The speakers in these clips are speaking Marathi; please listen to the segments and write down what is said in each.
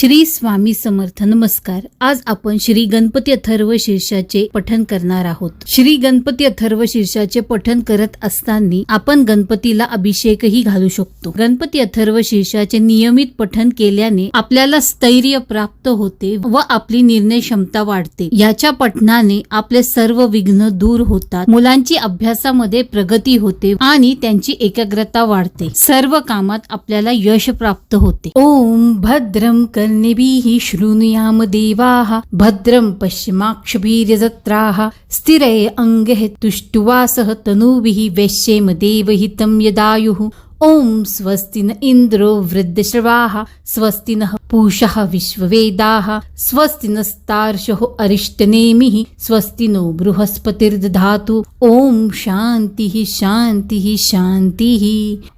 श्री स्वामी समर्थ नमस्कार. आज आपण श्री गणपती अथर्व शीर्षाचे पठन करणार आहोत. श्री गणपती अथर्व शीर्षाचे पठन करत असताना आपण गणपतीला अभिषेकही घालू शकतो. गणपती अथर्व शीर्षाचे नियमित पठन केल्याने आपल्याला स्थैर्य प्राप्त होते व आपली निर्णय क्षमता वाढते. याच्या पठनाने आपले सर्व विघ्न दूर होतात. मुलांची अभ्यासामध्ये प्रगती होते आणि त्यांची एकाग्रता वाढते. सर्व कामात आपल्याला यश प्राप्त होते. ओम भद्रम कर्णिभिः शृणुयाम देवाः भद्रं पश्चिमाक्षभिर्यजत्राः। स्थिरय अङ्गः तुष्टुवासः तनूभिः वैश्येम देवहितं यदायुः ॐ स्वस्ति न इन्द्रो वृद्धश्रवाः स्वस्ति नः पूषः विश्ववेदाः स्वस्ति नस्तार्षः अरिष्टनेमिः स्वस्ति नो बृहस्पतिर्दधातु। ॐ शान्तिः शान्तिः शान्तिः।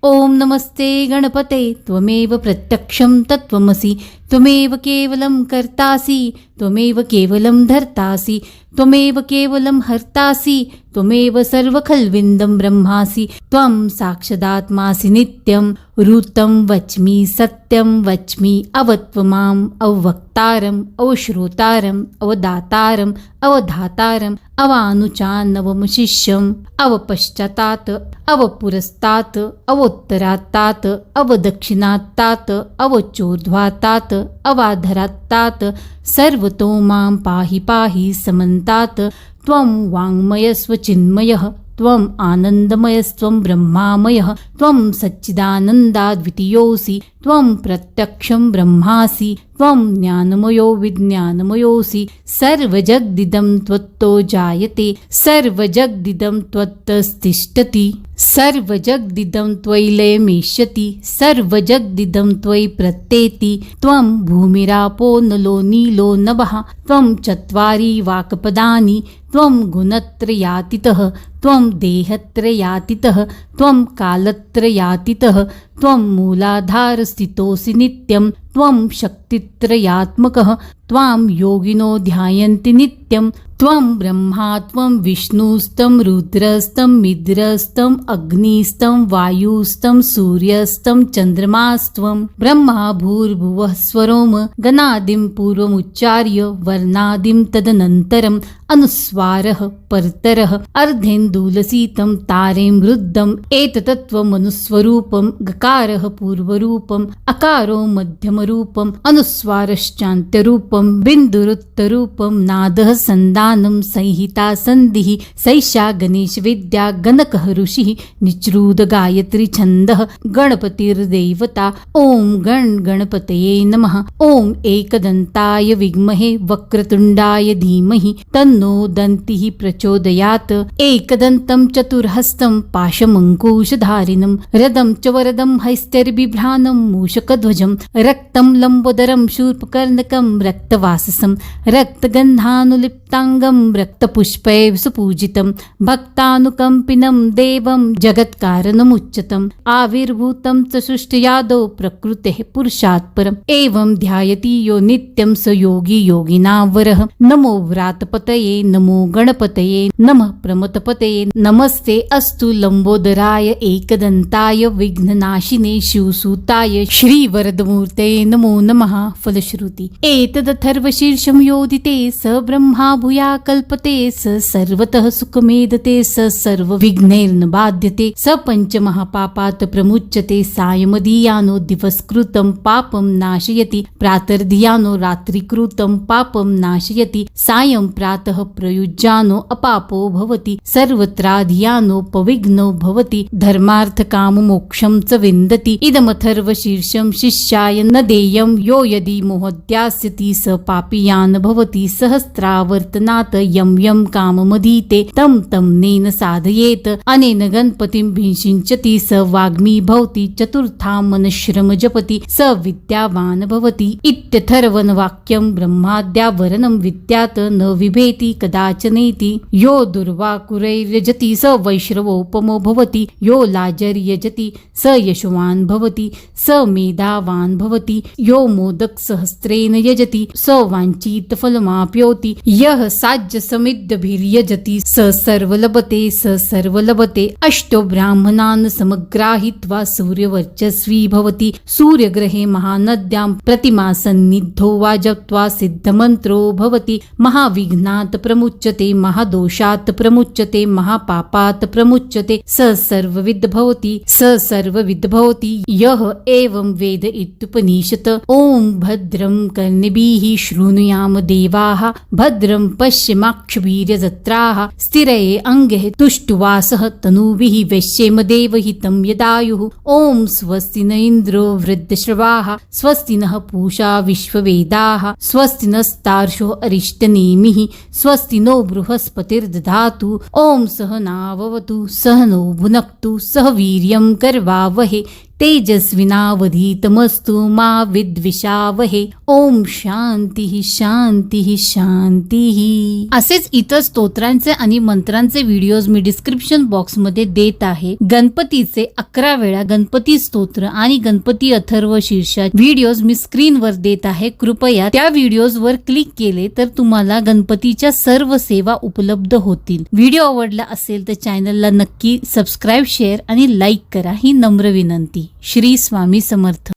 ॐ नमस्ते गणपते त्वमेव प्रत्यक्षं तत्त्वमसि त्वमेव केवलं कर्तासि त्वमेव केवलं धर्तासि त्वमेव केवलं हर्तासि त्वमेव सर्वखल्विन्दं ब्रह्मासि त्वं साक्षदात्मासि नित्यं ऋतं वच्मि सत्यं वच्मि अवत्वमाम् अवक्तारम् अवश्रोतारम् अवदातारम् अवधातारम् अवानुचान्नवमशिष्यम् अवपश्चातात अवपुरस्तात अवोत्तरात्तात् अवदक्षिणातात अवचोर्ध्वातात् अवाधरातात सर्वतो मां पाहि पाहि समन्तात् त्वं वाङ्मयस्वचिन्मयः। त्वम् आनन्दमयस्त्वं ब्रह्मामयः त्वं सच्चिदानन्दाद्वितीयोऽसि त्वं प्रत्यक्षं ब्रह्मासि त्वं ज्ञानमयो विज्ञानमयोऽसि सर्वजगदिदं त्वत्तो जायते सर्वजगदिदं त्वत्तस्तिष्ठति सर्वजगदिदं त्वयि लयमेष्यति सर्वजगदिदं त्वयि प्रत्येति त्वं भूमिरापो नलो नीलो नभः त्वं चत्वारि वाक्पदानि त्वं गुणत्रयातीतः त्वं देहत्रयातीतः त्वं कालत्रयातीतः त्वं मूलाधारस्थितोऽसि नित्यं त्वं शक्तित्रयात्मकः त्वां योगिनो ध्यायन्ति नित्यं त्वं ब्रह्मा त्वं विष्णुस्तं रुद्रस्तं मिद्रस्तं अग्निस्तं वायुस्तं सूर्यस्तं चन्द्रमास्त्वं ब्रह्मा भूर्भुवः स्वरोम गणादिं पूर्वमुच्चार्य वर्णादिं तदनन्तरम् अनुस्वारः परतरः अर्धेन्दुलसीतं तारें वृद्धम् एततत्त्वमनुस्वरूपं गकारः पूर्वरूपम् अकारो मध्यमरूपम् अनुस्वारश्चान्त्यरूपं बिन्दुरुत्तरूपं नादः सन्दानं संहिता सन्धिः सैषा गणेशविद्या गणकः ऋषिः निच्रूद गायत्री छन्दः गणपतिर्देवता। ॐ गण गणपतये नमः। ॐ एकदन्ताय विद्महे वक्रतुण्डाय धीमहि तन्नो दन्तिः प्रचोदयात्। एकदन्तं चतुर्हस्तं पाशमङ्कुशधारिणं रदं च वरदं हैस्त्यर्बिभ्राणं मूषकध्वजं रक्तं लम्बोदरं शूर्पकर्णकं रक्तवाससं रक्तगन्धानुलिप्ताङ्ग रक्तपुष्पै सुपूजितं भक्तानुकम्पिनं देवं जगत्कारणमुच्यतम् आविर्भूतं च सृष्टयादौ प्रकृतेः पुरुषात् परम् एवं ध्यायति यो नित्यं स योगी योगिनावरः नमो व्रातपतये नमो गणपतये नमः प्रमतपतये नमस्ते अस्तु लम्बोदराय एकदन्ताय विघ्ननाशिने शिवसूताय श्रीवरदमूर्ते नमो नमः फलश्रुति एतदथर्वशीर्षं योदिते स ब्रह्मा भूया कल्पते स सर्वतः सुखमेदते स सर्वविघ्नैर्न बाध्यते स पञ्चमहापापात् प्रमुच्यते सायमदीयानो दिवसकृतं पापं नाशयति प्रातर्धियानो रात्रिकृतं पापं नाशयति सायं प्रातः प्रयुज्यानो अपापो भवति सर्वत्राधियानोपविघ्नो भवति धर्मार्थकाममोक्षं च विन्दति इदमथर्वशीर्षं शिष्याय न देयं यो यदि मोहद्यास्यति स पापीयान् भवति सहस्रावर्तना सहस्रावर्तनात् यं यं काममधीते तं तं नेन साधयेत। अनेन गणपतिं भिंशिंचती स वाग्मी भवति चतुर्थां मनश्रम जपति स विद्यावान् भवति। इत्यथर्वणवाक्यं ब्रह्माद्यावरणं विद्यात न विभेति कदाचनेति यो दुर्वाकुरैर्यजति स वैश्रवोपमो भवति। यो लाजर्यजति स यशवान् भवति। स मेधावान् भवति। यो मोदक सहस्त्रेन यजति। स वाञ्छितफलमाप्नोति यः साज्य समिद्धिर्यजति स सर्व लभते स सर्व लभते अष्टो ब्राह्मणान् समग्राहित्वा सूर्यवर्चस्वी भवति। सूर्यग्रहे महानद्यां प्रतिमा सन्निद्धो वा जप्त्वा सिद्धमन्त्रो भवति। महाविघ्नात् प्रमुच्यते महादोषात् प्रमुच्यते महापापात् प्रमुच्यते। स सर्वविद् भवति स सर्वविद् भवति। यः एवं वेद इत्युपनिषत्। ॐ भद्रं कर्णिभिः शृणुयाम देवाः। भद्रं पश्यमाक्षवीर्यजत्राः स्थिरये अङ्गे तुष्टुवासः तनुभिः वैश्येम देवहितं यदायुः। ॐ स्वस्ति न इन्द्रो वृद्धश्रवाः स्वस्ति नः पूषा विश्ववेदाः स्वस्ति नस्तार्षो अरिष्टनेमिः स्वस्ति नो बृहस्पतिर्दधातु। ॐ सह नाववतु सह नो भुनक्तु सह वीर्यं गर्वावहे तेजस्विनावधीतमस्तु मा विद्विषावहे। ओम शांती शांती शांती। असेच इतर स्तोत्रांचे आणि मंत्रांचे व्हिडिओज मी डिस्क्रिप्शन बॉक्समध्ये देत आहे. गणपतीचे अकरा वेळा गणपती स्तोत्र आणि गणपती अथर्व शीर्षा व्हिडिओज मी स्क्रीनवर देत आहे. कृपया त्या व्हिडिओज वर क्लिक केले तर तुम्हाला गणपतीच्या सर्व सेवा उपलब्ध होतील. व्हिडिओ आवडला असेल तर चॅनलला नक्की सबस्क्राईब शेअर आणि लाईक करा ही नम्र विनंती. श्री स्वामी समर्थ.